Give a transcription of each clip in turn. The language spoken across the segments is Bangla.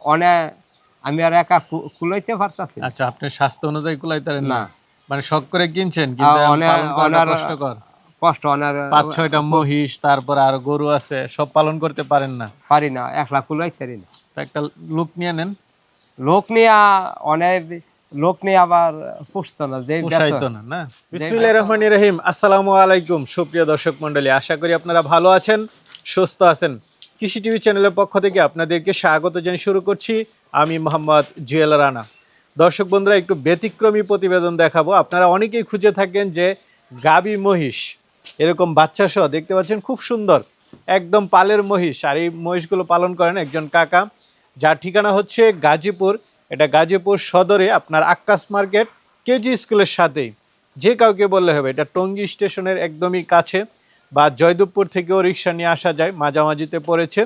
অনেক আমি আর একা কুলাইতে পারতাছি আচ্ছা আপনি স্বাস্থ্য অনুযায়ী কুলাইতারেন না। মানে শখ করে কিনছেন কিন্তু অনার- কষ্টকর? কষ্ট অনেক পাঁচ ছয়টা মহিষ তারপরে আর গরু আছে সব পালন করতে পারেন না? পারি না একলা না। একটা লুক নিয়ে নেন। লোক নিয়ে অনেক লোক নিয়ে আবার পুষত না যে বেতন না না? বিসমিল্লাহির রহমানির রহিম। আসসালামু আলাইকুম সুপ্রিয় দর্শক মণ্ডলী। আশা করি আপনারা ভালো আছেন সুস্থ আছেন। কৃষি টিভি চ্যানেলের পক্ষ থেকে আপনাদেরকে স্বাগত জানিয়ে শুরু করছি। আমি মোহাম্মদ জুয়েল রানা। দর্শক বন্ধুরা, একটু ব্যতিক্রমী প্রতিবেদন দেখাবো। আপনারা অনেকেই খুঁজে থাকেন যে গাবি মহিষ, এরকম বাচ্চা সহ দেখতে পাচ্ছেন খুব সুন্দর, একদম পালের মহিষ। আর এই মহিষগুলো পালন করেন একজন কাকা, যার ঠিকানা হচ্ছে গাজীপুর। এটা গাজীপুর সদরে আপনার আক্কাস মার্কেট, কেজি স্কুলের সাথেই। যে কাউকে বললে হবে, এটা টঙ্গী স্টেশনের একদমই কাছে। বা জয়দেবপুর থেকেও রিক্সা নিয়ে আসা যায়, মাঝামাঝিতে পড়েছে।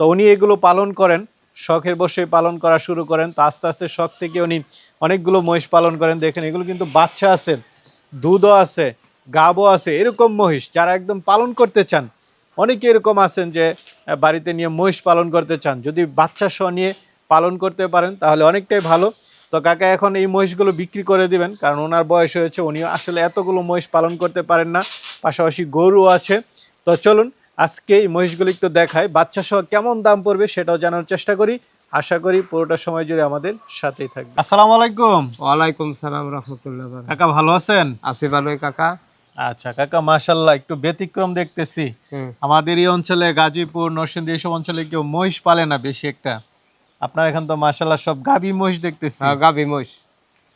তো উনি এগুলো পালন করেন, শখের বসে পালন করা শুরু করেন। তো আস্তে আস্তে শখ থেকে উনি অনেকগুলো মহিষ পালন করেন। দেখেন, এগুলো কিন্তু বাচ্চা আছে, দুধও আছে, গাবও আছে, এরকম মহিষ যারা একদম পালন করতে চান। অনেকে এরকম আছেন যে বাড়িতে নিয়ে মহিষ পালন করতে চান। যদি বাচ্চা সহ নিয়ে পালন করতে পারেন, তাহলে অনেকটাই ভালো। তো কাকা এখন এই মহিষগুলো বিক্রি করে দিবেন কারণ ওনার বয়স হয়েছে উনি আসলে এতগুলো মহিষ পালন করতে পারেন না পাশাপাশি গরু আছে। তো চলুন আজকে এই মহিষগুলো একটু দেখায় বাচ্চা সহ কেমন দাম পড়বে সেটাও জানার চেষ্টা করি। আশা করি পুরোটা সময় জুড়ে আমাদের সাথেই থাকবে। আসসালামু আলাইকুম। ওয়ালাইকুম সালাম রহমতুল্লাহ কাকা ভালো আছেন? আছি ভালোই কাকা। আচ্ছা কাকা মাশাল্লাহ একটু ব্যতিক্রম দেখতেছি। আমাদের এই অঞ্চলে গাজীপুর নরসিংদী এইসব অঞ্চলে কেউ মহিষ পালে না বেশি একটা? আপনার এখন তো মাশাল্লাহ সব গাবি মহিষ দেখতেছি। হ্যাঁ, গাভী মহিষ।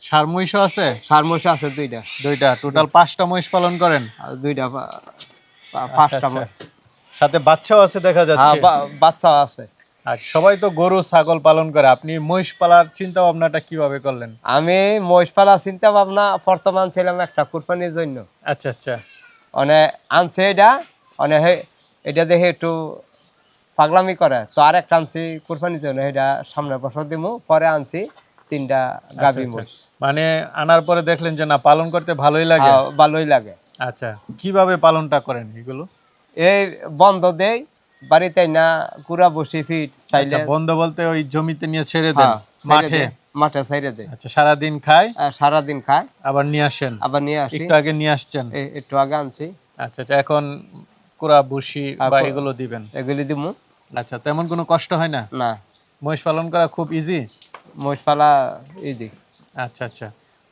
সার মহিষও আছে? সার মহিষ আছে দুইটা। দুইটা? টোটাল পাঁচটা মহিষ পালন করেন? দুইটা পাঁচটা আচ্ছা, মহিষ। সাথে বাচ্চাও আছে দেখা হ্যাঁ যাচ্ছে। বা- বাচ্চা আছে। আর সবাই তো গরু ছাগল পালন করে। আপনি মহিষ পালার চিন্তা ভাবনাটা কীভাবে করলেন? আমি মহিষ পালা চিন্তা ভাবনা বর্তমান ছিলাম একটা কুরবানির জন্য। আচ্ছা আচ্ছা। মানে আনছে এটা মানে এটা দেখে একটু পাগলামি করে। তো আর একটা আনছি কুরবানির জন্য এটা সামনে বছর দিমু পরে আনছি তিনটা গাভী আচ্ছা, মানে আনার পরে দেখলেন যে না পালন করতে ভালোই লাগে? ভালোই লাগে। আচ্ছা কীভাবে পালনটা করেন এগুলো? এই বন্ধ দেই বাড়িতে না কুড়া বসি ফিট চাইলে আচ্ছা বন্ধ বলতে ওই জমিতে নিয়ে ছেড়ে দেন? হ্যাঁ, মাঠে? মাঠে সাইডে দেয় আচ্ছা সারাদিন খায়? আর সারাদিন খায়। আবার নিয়ে আসেন? আবার নিয়ে আসি। একটু আগে নিয়ে আসছেন? একটু আগে আনছি। আচ্ছা আচ্ছা এখন কুড়া ভুসি আর বা এগুলো দিবেন? এগুলি দিমু। আচ্ছা তেমন কোনো কষ্ট হয় না? না। মহিষ পালন করা খুব ইজি মহিষ পালা ইজি আচ্ছা আচ্ছা।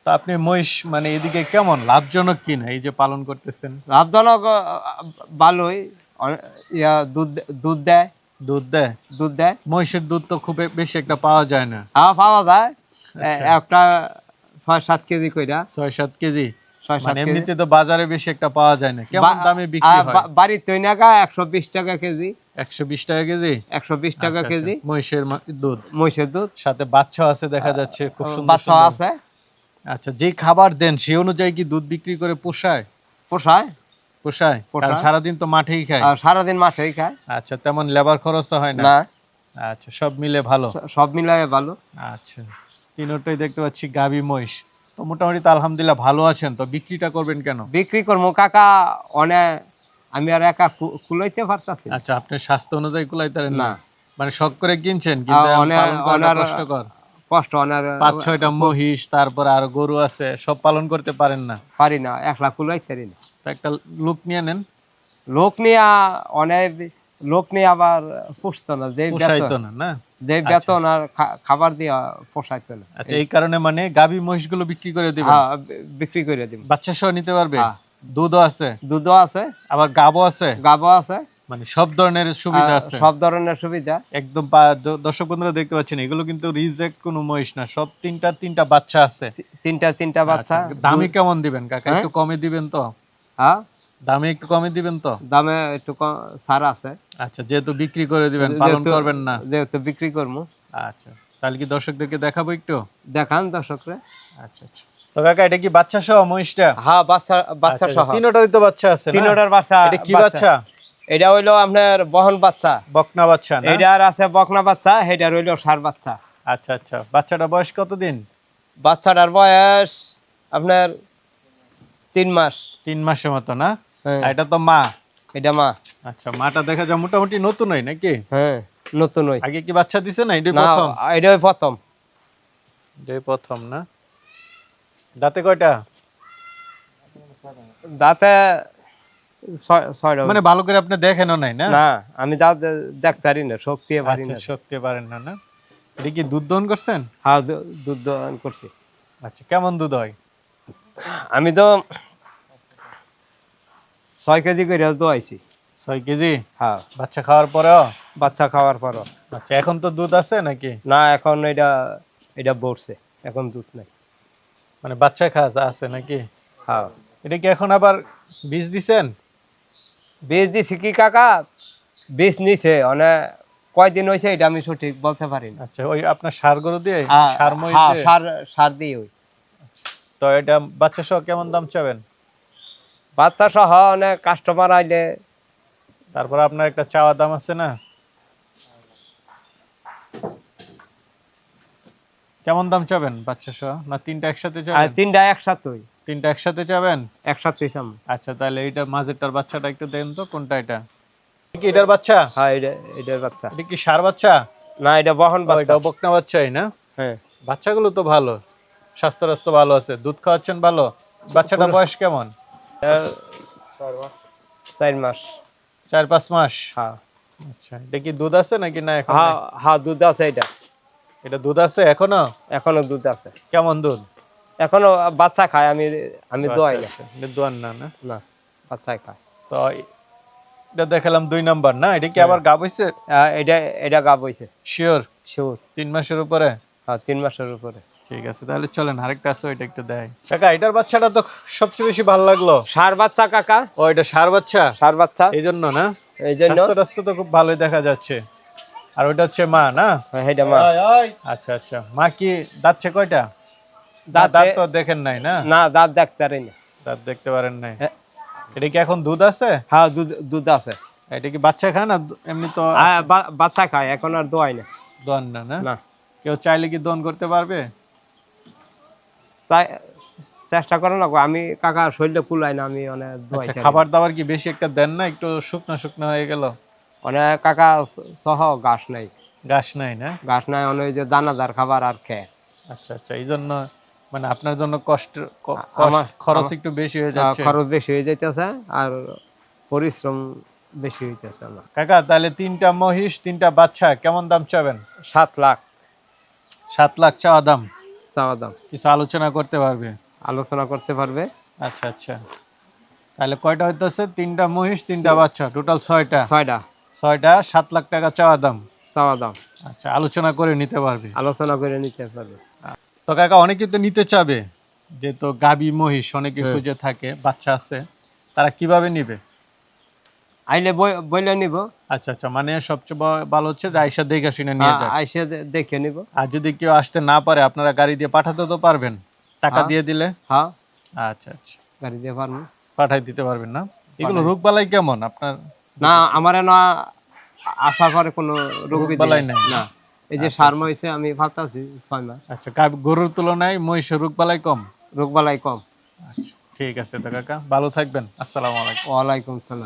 তো আপনি মহিষ মানে এদিকে কেমন? লাভজনক কিনা এই যে পালন করতেছেন? লাভজনক ভালোই। ইয়া দুধ দুধ দেয়। দুধ দেয়? দুধ দেয়। মহিষের দুধ তো খুব বেশি একটা পাওয়া যায় না। হ্যাঁ পাওয়া যায়। আচ্ছা। একটা ছয় সাত কেজি কইরা। ছয় সাত কেজি মানে কেজি। এমনিতে তো বাজারে বেশি একটা পাওয়া যায় না। কেমন দামে বিক্রি হয়? বাড়ির তৈনাকা একশো বিশ টাকা কেজি। একশো বিশ টাকা কেজি? একশো বিশ টাকা আচ্ছা, কেজি। আচ্ছা। মহিষের দুধ। মহিষের দুধ। সাথে বাচ্চাও আছে দেখা যাচ্ছে খুব সুন্দর বাচ্চা আছে। আচ্ছা যে খাবার দেন সেই অনুযায়ী কি দুধ বিক্রি করে পোষায়? পোষায়। পোষায়? কারণ। সারাদিন তো মাঠেই খায়। আর সারাদিন মাঠেই খায়। আচ্ছা তেমন লেবার খরচও হয় না? আচ্ছা সব মিলে ভালো। সব মিলাই ভালো। আচ্ছা তিনটাই দেখতে পাচ্ছি গাবি মহিষ। তো মোটামুটি তো আলহামদুলিল্লাহ ভালো আছেন তো বিক্রিটা করবেন কেন? বিক্রি করব। কাকা অনেক আমি আর একা কুলাইতে পারতাছি আচ্ছা আপনি স্বাস্থ্য অনুযায়ী কুলাইতারেন না। মানে শখ করে কিনছেন কিন্তু অনার- কষ্টকর? কষ্ট অনেক পাঁচ ছয়টা মহিষ তারপরে আর গরু আছে সব পালন করতে পারেন না? পারি না একলা কুলাইতে পারি না একটা লুক নিয়ে নেন। লোক নিয়ে অনেক লোক নিয়ে আবার পুষত না যে বেতন। না যে বেতন আর খাবার দিয়া পোষাইতো না। আচ্ছা এই কারণে মানে গাবি মহিষগুলো বিক্রি করে দিবেন? হ্যাঁ বিক্রি করে দিব বাচ্চা সহ নিতে পারবে? হ্যাঁ। দুধও আছে। দুধও আছে। আবার গাবও আছে। গাবও আছে। মানে সব ধরনের সুবিধা আছে। সব ধরনের সুবিধা। একদম দর্শক বন্ধুরা দেখতে পাচ্ছেন এগুলো কিন্তু রিজেক্ট কোনো মহিষ না সব তিনটা তিনটা বাচ্চা আছে। তিনটা তিনটা বাচ্চা। আচ্ছা, দামে কেমন দিবেন কাকা? হ্যাঁ? একটু কমে দিবেন তো? হ্যাঁ? দামে একটু কমে দিবেন তো? দামে একটু কম- ছাড় আছে। আচ্ছা যেহেতু বিক্রি করে দিবেন পালন করবেন না। যেহেতু বিক্রি করব। আচ্ছা তাহলে কি দর্শকদেরকে দেখাবো একটু? দেখান দর্শকরা। আচ্ছা আচ্ছা। তো কাকা এটা কি বাচ্চা সহ মহিষটা? হ্যাঁ বাচ্চা বাচ্চা আচ্ছা, সহ। তিনোটারই তো বাচ্চা আছে? তিনোটার বাচ্চা এটা কি বাচ্চা। এটা হইল আপনার বহন বাচ্চা। বকনা বাচ্চা এটার আছে বকনা বাচ্চা এটা সার বাচ্চা। আচ্ছা আচ্ছা। বাচ্চাটা বয়স কতদিন? বাচ্চাটার বয়স আপনার তিন মাস। তিন মাসের মতো না? হ্যাঁ। এটা তো মা? এটা মা। আচ্ছা মাটা দেখা যায় মোটামুটি নতুনই নাকি? হ্যাঁ নতুন ওই আগে কি বাচ্চা দিছে না? এটাই প্রথম? এটাই প্রথম। এটাই প্রথম না? দাঁতে কয়টা? দাঁতে ছয়টা মানে ভালো করে আপনি দেখেনও নাই না? না আমি দাঁত দেখতে পারি না শক্তি পারি আচ্ছা না সত্যি পারেন না না? এটা কি দুধ দহন করছেন? হ্যাঁ দুধ দহন করছি। আচ্ছা কেমন দুধ হয়? আমি তো ছয় কেজি করে দোয়াইছি। ছয় কেজি? হ্যাঁ। বাচ্চা খাওয়ার পরেও? বাচ্চা খাওয়ার পরও। আচ্ছা এখন তো দুধ আছে নাকি? না এখন এটা এটা বড়ছে এখন দুধ নাই। মানে বাচ্চা খাওয়া আছে নাকি? হ্যাঁ। এটা কি এখন আবার বীজ দিছেন? বীজ দিছি কি কাকা? বীজ নিছে মানে কয়দিন হয়েছে এটা আমি সঠিক বলতে পারি না। আচ্ছা ওই আপনার সার গরু দিয়ে? হ্যাঁ, সার মই হ্যাঁ, সার সার দিয়ে ওই। তো এটা বাচ্চা সহ কেমন দাম চাবেন? বাচ্চা সহ অনেক কাস্টমার আইলে তারপর আপনার একটা চাওয়া দাম আছে না? কেমন দাম চাবেন বাচ্চা সহ? না তিনটা একসাথে চাবেন? তিনটা একসাথে তিনটা একসাথে চাবেন? একসাথে চাম। আচ্ছা তাহলে এইটা মাঝেরটার বাচ্চাটা একটু দেন তো কোনটা এটা? কি এটার বাচ্চা? হ্যাঁ এটা এটার বাচ্চা। এটা কি সার বাচ্চা? না এটা বহন বাচ্চা এটা বকনা বাচ্চাই না? হ্যাঁ। বাচ্চাগুলো তো ভালো স্বাস্থ্য রাস্ত্য ভালো আছে দুধ খাওয়াচ্ছেন ভালো বাচ্চাটা বয়স কেমন? চার মাস। চার পাঁচ মাস? হ্যাঁ। আচ্ছা এটা কি দুধ আছে নাকি না এখন? হ্যাঁ হ্যাঁ দুধ আছে এটা। এটা দুধ আছে এখনও? এখনও দুধ আছে। কেমন দুধ? এখনও বাচ্চা খায় আমি আমি দোয়াই না। আচ্ছা, দোয়ান না না? না বাচ্চা খায়। তো এটা দেখালাম দুই নাম্বার না? এটা কি হ্যাঁ। আবার গাব হইছে? এটা এটা গাব হয়েছে শিওর শিউর তিন মাসের উপরে? হ্যাঁ তিন মাসের উপরে। ঠিক আছে তাহলে চলেন আরেকটা আছে ওইটা একটু দেয় কাকা এটার বাচ্চাটা তো সবচেয়ে বেশি ভালো লাগল। সার বাচ্চা কাকা? ও এটা সার বাচ্চা? সার বাচ্চা? এই জন্য না? এই জন্য টাস্থ্য তো খুব ভালোই দেখা যাচ্ছে। আর ওইটা হচ্ছে মা না? হ্যাঁ, এটা মা। আচ্ছা আচ্ছা। মা কি দাঁতছে কয়টা? দাঁত দাঁত তো দেখেন নাই না? না দাঁত দেখতে পারি না। দাঁত দেখতে পারেন নাই। হ্যাঁ। এটা কি এখন দুধ আছে? হ্যাঁ দুধ দুধ আছে। এটা কি বাচ্চা খায় না এমনি তো হ্যাঁ, বাচ্চা খায় এখন আর দোয়াই না। দোয়ান না না? কেউ চাইলে কি দোন করতে পারবে? চাই- চেষ্টা করে না আমি কাকা শরীরটা কুলাই না আমি অনেক আচ্ছা খাবার দাবার কি বেশি একটা দেন না? একটু শুকনো শুকনো হয়ে গেল। অনেক কাকা স- সহ ঘাস নাই। ঘাস নাই না? ঘাস নাই অনেক যে দানাদার খাবার আর খেয়ে আচ্ছা আচ্ছা এই জন্য মানে আপনার জন্য কষ্ট খরচ একটু বেশি হয়ে যাচ্ছে। খরচ বেশি হয়ে যাইতেছে আর পরিশ্রম বেশি হইতেছে না কাকা তাহলে তিনটা মহিষ তিনটা বাচ্চা কেমন দাম চাবেন? সাত লাখ। সাত লাখ চাওয়া দাম? চাওয়া দাম। কিছু আলোচনা করতে পারবে? আলোচনা করতে পারবে। আচ্ছা আচ্ছা। তাহলে কয়টা হইতেছে? তিনটা মহিষ তিনটা বাচ্চা টোটাল ছয়টা? ছয়টা। ছয়টা সাত লাখ টাকা চাওয়া দাম। চাওয়া দাম। আচ্ছা আলোচনা করে নিতে পারবে। আলোচনা করে নিতে পারবে। তো কাকা অনেকে তো নিতে চাবে যে তো গাবি মহিষ অনেকে খুঁজে থাকে বাচ্চা আছে তারা কীভাবে নিবে? আইলে বইলে নিব। আচ্ছা আচ্ছা মানে সবচেয়ে ভালো হচ্ছে যে আইসা দেখে শুনে নিয়ে যায় আইসে দেখে নিব। আর যদি কেউ আসতে না পারে আপনারা গাড়ি দিয়ে পাঠাতে তো পারবেন? টাকা হ্যাঁ। দিয়ে দিলে? হ্যাঁ। আচ্ছা আচ্ছা। গাড়ি দিয়ে পারবেন পাঠাই দিতে পারবেন না? এগুলো রোগ বালাই কেমন আপনার? না আমার না আশা করে কোনো রোগ বালাই নাই। না এই যে সার মহিষে আমি ভাবতেছি ছয় মাস। আচ্ছা গরুর তুলনায় মহিষের রোগ বালাই কম? রোগ বালাই কম। আচ্ছা ঠিক আছে তো কাকা ভালো থাকবেন। আসসালামু আলাইকুম। ওয়ালাইকুম সালাম।